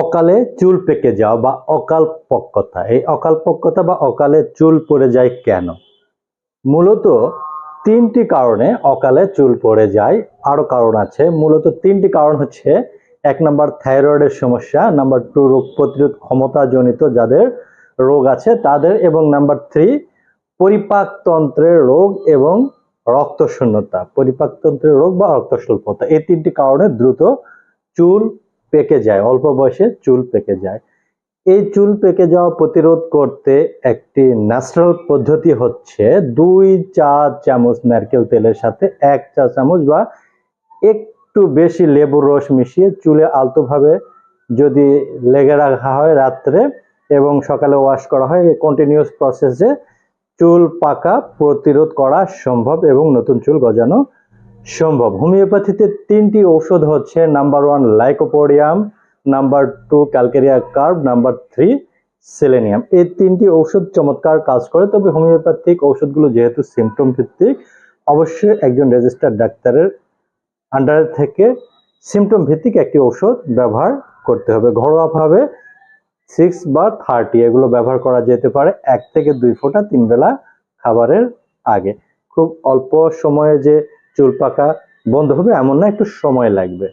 অকালে চুল পেকে যাওয়া বা অকাল পক্কতা। এই অকাল পক্কতা বা অকালে চুল পড়ে যায় কেন? মূলত তিনটি কারণে অকালে চুল পড়ে যায়। আরও কারণ আছে। মূলত তিনটি কারণ হচ্ছে, এক নাম্বার থাইরয়েডের সমস্যা, নাম্বার টু রোগ প্রতিরোধ ক্ষমতাজনিত যাদের রোগ আছে তাদের, এবং নাম্বার থ্রি পরিপাকতন্ত্রের রোগ এবং রক্তশূন্যতা। পরিপাকতন্ত্রের রোগ বা রক্তস্বল্পতা এই তিনটি কারণে দ্রুত চুল পেকে যায়, অল্প বয়সে চুল পেকে যায়। এই চুল পেকে যাওয়া প্রতিরোধ করতে একটি ন্যাচারাল পদ্ধতি হচ্ছে দুই চা চামচ নারকেল তেলের সাথে এক চা চামচ বা একটু বেশি লেবুর রস মিশিয়ে চুলে আলতোভাবে যদি লেগে রাখা হয় রাত্রে এবং সকালে ওয়াশ করা হয় এই কন্টিনিউয়াস প্রসেসে চুল পাকা প্রতিরোধ করা সম্ভব এবং নতুন চুল গজানো সম্ভব। হোমিওপ্যাথিতে তিনটি ঔষধ হচ্ছে, number one lycopodium, number two calcarea carb, number three selenium. এই তিনটি ঔষধ চমৎকার কাজ করে, তবে হোমিওপ্যাথিক ঔষধগুলো যেহেতু সিমটম ভিত্তিক, অবশ্যই একজন রেজিস্টার্ড ডাক্তারের আন্ডার থেকে সিমটম ভিত্তিক একটি ঔষধ ব্যবহার করতে হবে। ঘরোয়াভাবে সিক্স বা থার্টি এগুলো ব্যবহার করা যেতে পারে এক থেকে দুই ফোঁটা তিন বেলা খাবারের আগে। খুব অল্প সময়ে যে চুল পাকা বন্ধ হবে এমন না একটু সময় লাগবে।